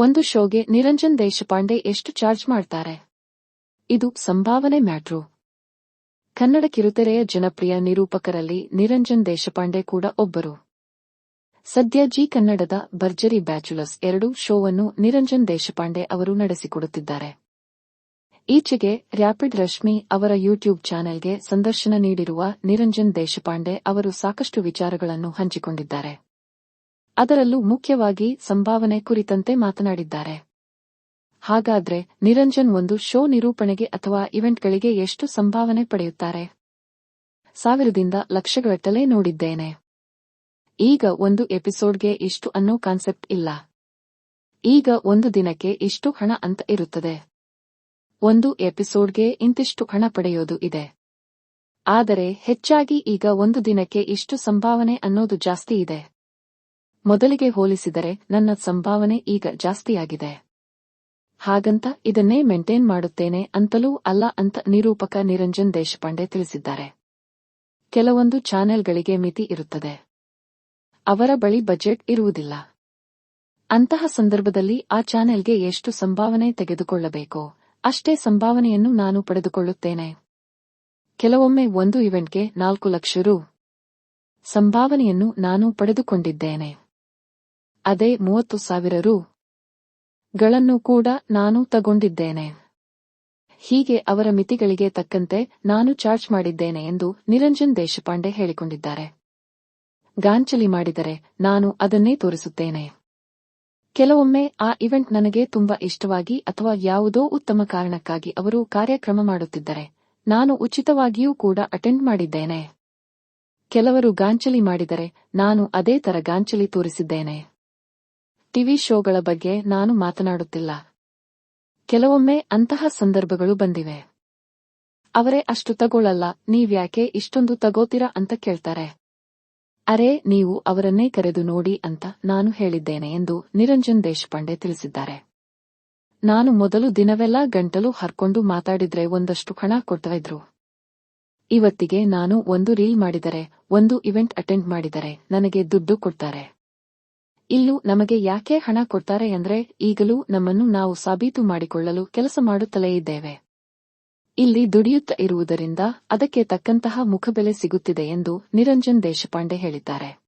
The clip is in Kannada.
ಒಂದು ಶೋಗೆ ನಿರಂಜನ್ ದೇಶಪಾಂಡೆ ಎಷ್ಟು ಚಾರ್ಜ್ ಮಾಡ್ತಾರೆ? ಇದು ಸಂಭಾವನೆ ಮ್ಯಾಟ್ರು. ಕನ್ನಡ ಕಿರುತೆರೆಯ ಜನಪ್ರಿಯ ನಿರೂಪಕರಲ್ಲಿ ನಿರಂಜನ್ ದೇಶಪಾಂಡೆ ಕೂಡ ಒಬ್ಬರು. ಸದ್ಯ ಜಿ ಕನ್ನಡದ ಭರ್ಜರಿ ಬ್ಯಾಚುಲರ್ಸ್ ಎರಡು ಶೋವನ್ನು ನಿರಂಜನ್ ದೇಶಪಾಂಡೆ ಅವರು ನಡೆಸಿಕೊಡುತ್ತಿದ್ದಾರೆ. ಈಚೆಗೆ ರ್ಯಾಪಿಡ್ ರಶ್ಮಿ ಅವರ ಯೂಟ್ಯೂಬ್ ಚಾನೆಲ್ಗೆ ಸಂದರ್ಶನ ನೀಡಿರುವ ನಿರಂಜನ್ ದೇಶಪಾಂಡೆ ಅವರು ಸಾಕಷ್ಟು ವಿಚಾರಗಳನ್ನು ಹಂಚಿಕೊಂಡಿದ್ದಾರೆ. ಅದರಲ್ಲೂ ಮುಖ್ಯವಾಗಿ ಸಂಭಾವನೆ ಕುರಿತಂತೆ ಮಾತನಾಡಿದ್ದಾರೆ. ಹಾಗಾದ್ರೆ ನಿರಂಜನ್ ಒಂದು ಶೋ ನಿರೂಪಣೆಗೆ ಅಥವಾ ಇವೆಂಟ್ಗಳಿಗೆ ಎಷ್ಟು ಸಂಭಾವನೆ ಪಡೆಯುತ್ತಾರೆ? ಸಾವಿರದಿಂದ ಲಕ್ಷಗಟ್ಟಲೆ ನೋಡಿದ್ದೇನೆ. ಈಗ ಒಂದು ಎಪಿಸೋಡ್ಗೆ ಇಷ್ಟು ಅನ್ನೋ ಕಾನ್ಸೆಪ್ಟ್ ಇಲ್ಲ. ಈಗ ಒಂದು ದಿನಕ್ಕೆ ಇಷ್ಟು ಹಣ ಅಂತ ಇರುತ್ತದೆ. ಒಂದು ಎಪಿಸೋಡ್ಗೆ ಇಂತಿಷ್ಟು ಹಣ ಪಡೆಯೋದು ಇದೆ. ಆದರೆ ಹೆಚ್ಚಾಗಿ ಈಗ ಒಂದು ದಿನಕ್ಕೆ ಇಷ್ಟು ಸಂಭಾವನೆ ಅನ್ನೋದು ಜಾಸ್ತಿ ಇದೆ. ಮೊದಲಿಗೆ ಹೋಲಿಸಿದರೆ ನನ್ನ ಸಂಭಾವನೆ ಈಗ ಜಾಸ್ತಿಯಾಗಿದೆ. ಹಾಗಂತ ಇದನ್ನೇ ಮೇಂಟೈನ್ ಮಾಡುತ್ತೇನೆ ಅಂತಲೂ ಅಲ್ಲ ಅಂತ ನಿರೂಪಕ ನಿರಂಜನ್ ದೇಶಪಾಂಡೆ ತಿಳಿಸಿದ್ದಾರೆ. ಕೆಲವೊಂದು ಚಾನೆಲ್ಗಳಿಗೆ ಮಿತಿ ಇರುತ್ತದೆ. ಅವರ ಬಳಿ ಬಜೆಟ್ ಇರುವುದಿಲ್ಲ. ಅಂತಹ ಸಂದರ್ಭದಲ್ಲಿ ಆ ಚಾನೆಲ್ಗೆ ಎಷ್ಟು ಸಂಭಾವನೆ ತೆಗೆದುಕೊಳ್ಳಬೇಕೋ, ಅಷ್ಟೇ ಸಂಭಾವನೆಯನ್ನು ನಾನು ಪಡೆದುಕೊಳ್ಳುತ್ತೇನೆ. ಕೆಲವೊಮ್ಮೆ ಒಂದು ಇವೆಂಟ್ಗೆ ನಾಲ್ಕು ಲಕ್ಷ ರು. ಸಂಭಾವನೆಯನ್ನು ನಾನು ಪಡೆದುಕೊಂಡಿದ್ದೇನೆ. ಅದೇ ಮೂವತ್ತು ಸಾವಿರ ರು. ಗಳನ್ನು ಕೂಡ ನಾನು ತಗೊಂಡಿದ್ದೇನೆ. ಹೀಗೆ ಅವರ ಮಿತಿಗಳಿಗೆ ತಕ್ಕಂತೆ ನಾನು ಚಾರ್ಜ್ ಮಾಡಿದ್ದೇನೆ ಎಂದು ನಿರಂಜನ್ ದೇಶಪಾಂಡೆ ಹೇಳಿಕೊಂಡಿದ್ದಾರೆ. ಗಾಂಚಲಿ ಮಾಡಿದರೆ ನಾನು ಅದನ್ನೇ ತೋರಿಸುತ್ತೇನೆ. ಕೆಲವೊಮ್ಮೆ ಆ ಇವೆಂಟ್ ನನಗೆ ತುಂಬಾ ಇಷ್ಟವಾಗಿ ಅಥವಾ ಯಾವುದೋ ಉತ್ತಮ ಕಾರಣಕ್ಕಾಗಿ ಅವರು ಕಾರ್ಯಕ್ರಮ ಮಾಡುತ್ತಿದ್ದರೆ, ನಾನು ಉಚಿತವಾಗಿಯೂ ಕೂಡ ಅಟೆಂಡ್ ಮಾಡಿದ್ದೇನೆ. ಕೆಲವರು ಗಾಂಚಲಿ ಮಾಡಿದರೆ ನಾನು ಅದೇ ತರ ಗಾಂಚಲಿ ತೋರಿಸಿದ್ದೇನೆ. ಟಿವಿ ಶೋಗಳ ಬಗ್ಗೆ ನಾನು ಮಾತನಾಡುತ್ತಿಲ್ಲ. ಕೆಲವೊಮ್ಮೆ ಅಂತಹ ಸಂದರ್ಭಗಳು ಬಂದಿವೆ. ಅವರೇ ಅಷ್ಟು ತಗೊಳ್ಳಲ್ಲ ನೀವ್ಯಾಕೆ ಇಷ್ಟೊಂದು ತಗೋತೀರಾ ಅಂತ ಕೇಳ್ತಾರೆ. ಅರೆ, ನೀವು ಅವರನ್ನೇ ಕರೆದು ನೋಡಿ ಅಂತ ನಾನು ಹೇಳಿದ್ದೇನೆ ಎಂದು ನಿರಂಜನ್ ದೇಶಪಾಂಡೆ ತಿಳಿಸಿದ್ದಾರೆ. ನಾನು ಮೊದಲು ದಿನವೆಲ್ಲ ಗಂಟಲು ಹರ್ಕೊಂಡು ಮಾತಾಡಿದ್ರೆ ಒಂದಷ್ಟು ಹಣ ಕೊಡ್ತಾ ಇದ್ರು. ಇವತ್ತಿಗೆ ನಾನು ಒಂದು ರೀಲ್ ಮಾಡಿದರೆ, ಒಂದು ಇವೆಂಟ್ ಅಟೆಂಡ್ ಮಾಡಿದರೆ ನನಗೆ ದುಡ್ಡು ಕೊಡ್ತಾರೆ. ಇಲ್ಲೂ ನಮಗೆ ಯಾಕೆ ಹಣ ಕೊಡ್ತಾರೆ ಅಂದ್ರೆ ಈಗಲೂ ನಮ್ಮನ್ನು ನಾವು ಸಾಬೀತು ಮಾಡಿಕೊಳ್ಳಲು ಕೆಲಸ ಮಾಡುತ್ತಲೇ ಇದ್ದೇವೆ. ಇಲ್ಲಿ ದುಡಿಯುತ್ತ ಇರುವುದರಿಂದ ಅದಕ್ಕೆ ತಕ್ಕಂತಹ ಮುಖಬೆಲೆ ಸಿಗುತ್ತಿದೆ ಎಂದು ನಿರಂಜನ್ ದೇಶಪಾಂಡೆ ಹೇಳಿದ್ದಾರೆ.